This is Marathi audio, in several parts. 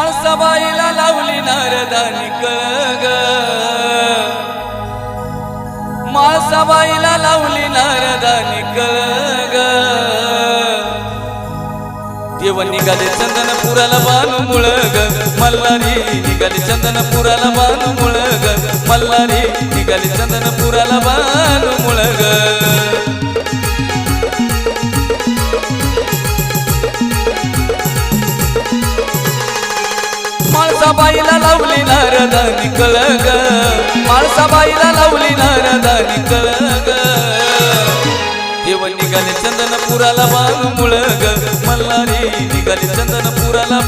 माळसाबाईला लावली नारदानी कळग माळसाबाईला लावली नारदानी कळग देव निघाले चंदनपुराला बानू मुळग मल्हारी निघाले चंदनपुराला बानू मुळग मल्हारी निघाले चंदनपुराला बानू माळसाबाईला लावली नारदानी कळग. माळसाबाईला लावली नारदानी कळग. देव निघाले चंदनपुराला बानू मुळग. मल्हारी निघाले चंदनपुराला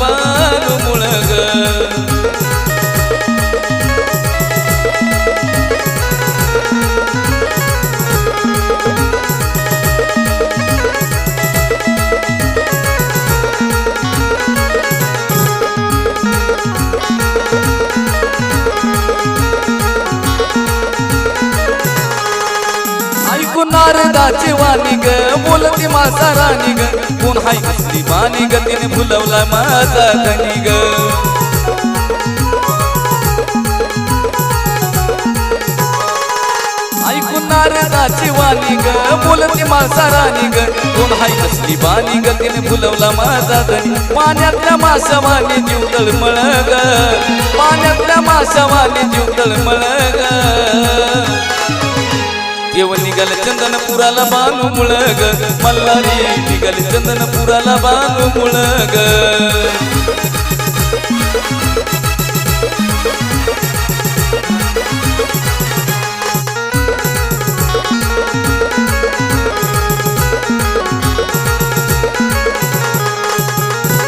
ऐकून नारदाची वाणी ग बोलती माझा राणी ग. कोण हाय कसली बाणी ग तिने फुलवला माझा धनी ग. ऐकून नारदाची वाणी ग बोलती माझा राणी ग. कोण हाय कसली बाणी ग तिने फुलवला माझा धनी. पाण्यातल्या मासवानी जीव तळमळ ग. पाण्यातल्या मासवानी जीव तळमळ ग. देव निघाल चंदनपुराला बानू मुळग मल्हारी निघाल चंदनपुराला बानू मुळग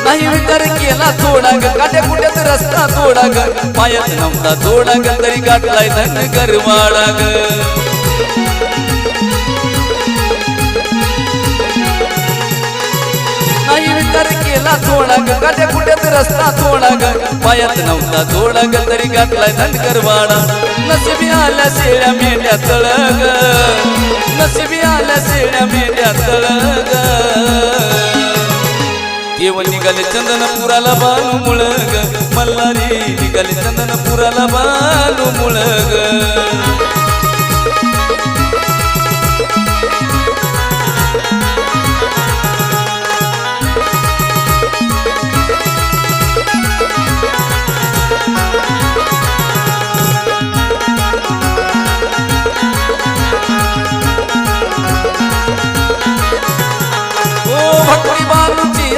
नाही विचार केला थोडा ग काट्या कुट्यात रस्ता थोडा ग पायात नव्हता थोडा ग तरी गाठलाय धन गरवाडा ग विचार केला थोडा ग रस्ता थोडा पायात नव्हता थोडा ग तरी गाठलाय धनकर वाडा नसिबी आल्या शेळ्या मेंढ्या तळग. नसिबी आल्या शेळ्या मेंढ्या तळग. देव निघाले चंदनपुराला बालू मुळग. मल्हारी निघाले चंदनपुराला बालू मुळग.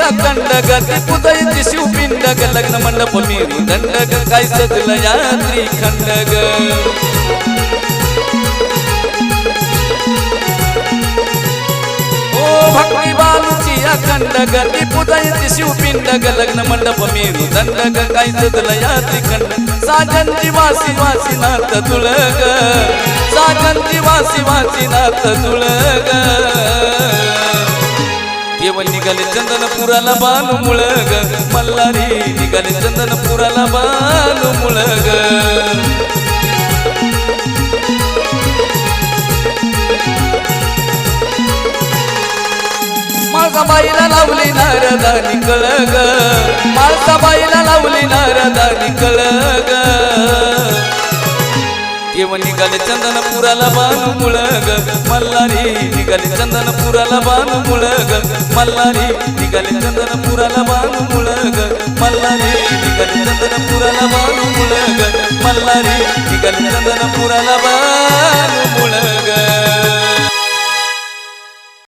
बालूची अखंड गती पुदयची शिवपिंड लग्न मंडप मिरू दंड ग काय सगळ यात्री खंड ग ओ भक्ती बालूची अखंड गती पुदयची शिवपिंड ग लग्न मंडप मिरू दंड ग काय सगळ यात्री खंड साजंती वासी वासी नाथ तुळग साजंती वासी वासी नाथ तुळग. देव निघाले चंदनपुराला बालू मुळग. मल्हारी निघाले चंदनपुराला बालू मुळग. माझा बाईला लावली नारदानी कळग. माझा बाईला लावली नारदा निघाले चंदनपुराला बानू मुळग. मल्हारी निघाले चंदनपुराला बानू मुळग. मल्हारी निघाले चंदनपुराला बानू मुळग. मल्हारी निघाले चंदनपुराला बानू मुळग. मल्हारी निघाले चंदनपुराला बानू